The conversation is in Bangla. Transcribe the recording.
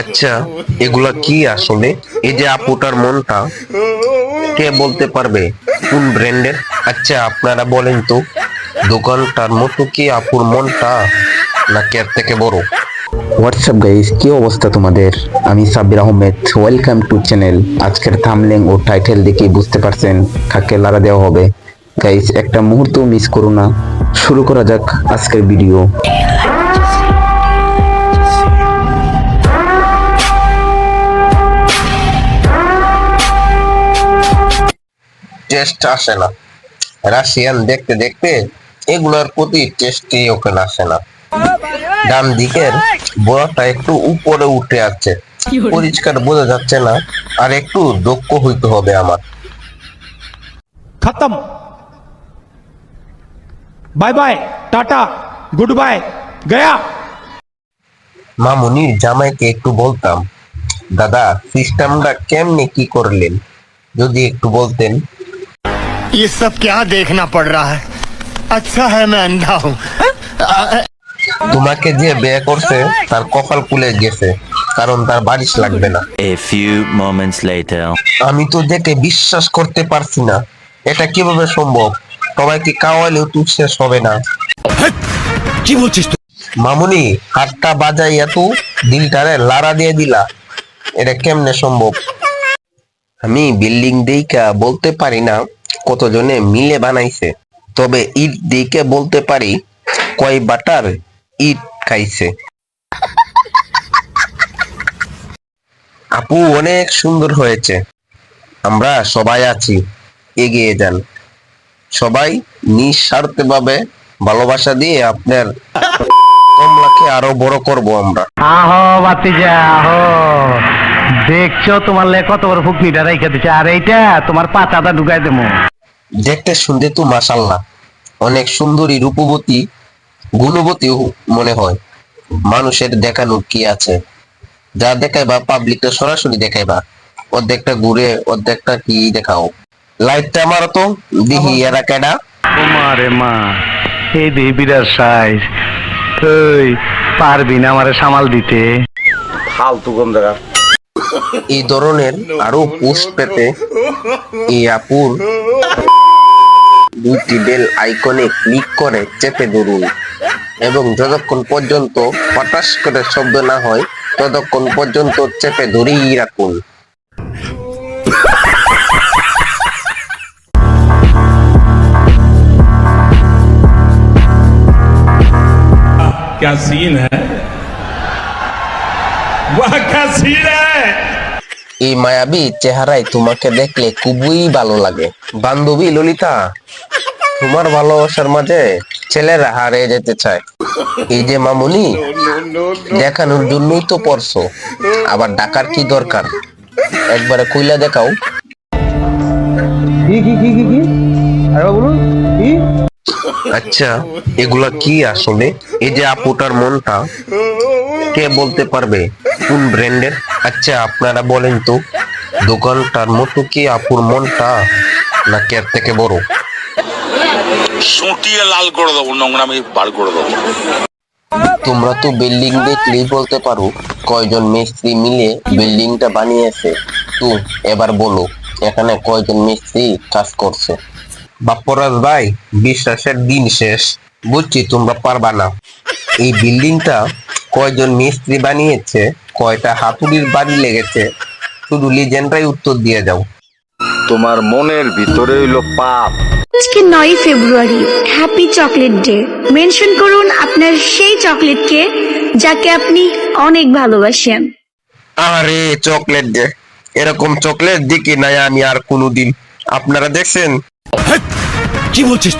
আচ্ছা এগুলা কি আসলে? এই যে আপুটার মনটা, কে বলতে পারবে? কোন ব্র্যান্ডের? আচ্ছা আপনারা বলেন তো, দোকানটার মতো কি আপুর মনটা না এর থেকে বড়? হোয়াটসঅ্যাপ গাইস কি অবস্থা তোমাদের? আমি Sabbir Ahmed. Welcome to channel আজকের থামলেং ও টাইটেল দেখে বুঝতে পারছেন কাকে লারা দেওয়া হবে। গাইস একটা মুহূর্ত মিস করো না। শুরু করা যাক আজকের ভিডিও টেস্ট আসে না। রাশিয়ান দেখতে দেখতে এগুলোর প্রতি টেস্টই ওকে আসে না। ডান দিকের বড়টা একটু উপরে উঠে আছে। পরিষ্কার বোঝা যাচ্ছে না আর একটু দক্ষ হইতে হবে আমার। খতম। Bye bye tata good bye Gaya. মামুনির জামাইকে একটু বলতাম দাদা সিস্টেমটা কেমনে কি করলেন? যদি একটু বলতেন। ये सब क्या देखना पड़ रहा है अच्छा है मैं अंधा हूँ তোমাকে যে বিয়ে করছে তার কপাল খুলে গেছে কারণ তার বারিশ লাগবে না A few moments later. আমি তো দেখে বিশ্বাস করতে পারছি না এটা কিভাবে সম্ভব সবাইকে কাওয়ালেও তুই শেষ হবে না কি বলছিস মামুনি হাতটা বাজাইয়া তু দিলটারে লারা দিয়ে দিলা এটা কেমনে সম্ভব আমি বিল্ডিং দেইকা বলতে পারি না কতজনে মিলে বানাইছে। তবে ইট দিকে বলতে পারি, কয় বাটার ইট খাইছে। আপু অনেক সুন্দর হয়েছে। আমরা সবাই আছি, এগিয়ে যান। সবাই নিঃস্বার্থ ভাবে ভালোবাসা দিয়ে আপনার কমলাকে আরও বড় করব আমরা। আহো বাতিজা আহো। দেখছ তোমার লে কত বড় ফুকনিটা রেখে দিচ্ছে আর এইটা তোমার পাতাটা ঢুকাই দেবো। দেখতে শুনতে তো মাসাল্লাহ অনেক সুন্দরী রূপবতী গুণবতী মনে হয়। মানুষের দেখানোর কি আছে? যা দেখাইবা পাবলিকটা সরাসরি দেখাইবা। অর্ধেকটা ঘুরে অর্ধেকটা কি দেখাও। লাইটটা মারো তো দিহি এরা কেডা? মারে মা এই দেই বিরাট সাইজ তুই পারবি না আমারে সামাল দিতে। এই ধরনের আরো পোস্ট পেতে এই আপুর দুইটি বেল আইকনে ক্লিক করে চেপে ধরুন এবং যতক্ষণ পর্যন্ত পটাশ করে শব্দ না হয় ততক্ষণ পর্যন্ত চেপে ধরেই রাখুন क्या सीन है वाह क्या सीन है এই মায়াবী চেহারায় তোমাকে দেখলে খুবই ভালো লাগে। বান্ধবী ললিতা তোমার ভালোবাসার মাঝে ছেলেরা হারিয়ে যেতে চায়। এই যে মামুনি দেখানোর জন্যই তো পড়ছো। আবার ডাকার কি দরকার? একবারে কইলা দেখাও। কি কি কি কি কি? আরে বলুন কি? আচ্ছা এগুলা কি আসলে? এই যে আপুটার মনটা কে বলতে পারবে? কোন ব্র্যান্ডের। আচ্ছা আপনারা বলেন তো দোকানটার মতো কি আপুর মনটা না এর থেকে বড়? সুটিয়ে লাল করে দেবো নোংরামি বার করে দেবো। তোমরা তো বিল্ডিং দেখলেই বলতে পারো কয়জন মিস্ত্রি মিলে বিল্ডিংটা বানিয়েছে। তো এবার বলো এখানে কয়জন মিস্ত্রি কাজ করছে? বাপ্পরাজ ভাই বিশ্বাসের দিন শেষ। বুঝছি তোমরা পারবা না। এই বিল্ডিংটা কয়জন মিস্ত্রি বানিয়েছে কয়টা হাতুড়ির বাড়ি লেগেছে শুধু লিজেন্ডরাই উত্তর দিয়ে যাও। তোমার মনের ভিতরে হইল পাপ। আজকে নয় February happy chocolate day mention করুন আপনার সেই চকলেটকে যাকে আপনি অনেক ভালোবাসেন। আরে চকলেট যে এরকম চকলেট দেখি নাই আমি আর কোনোদিন। আপনারা দেখছেন? কি বলছিস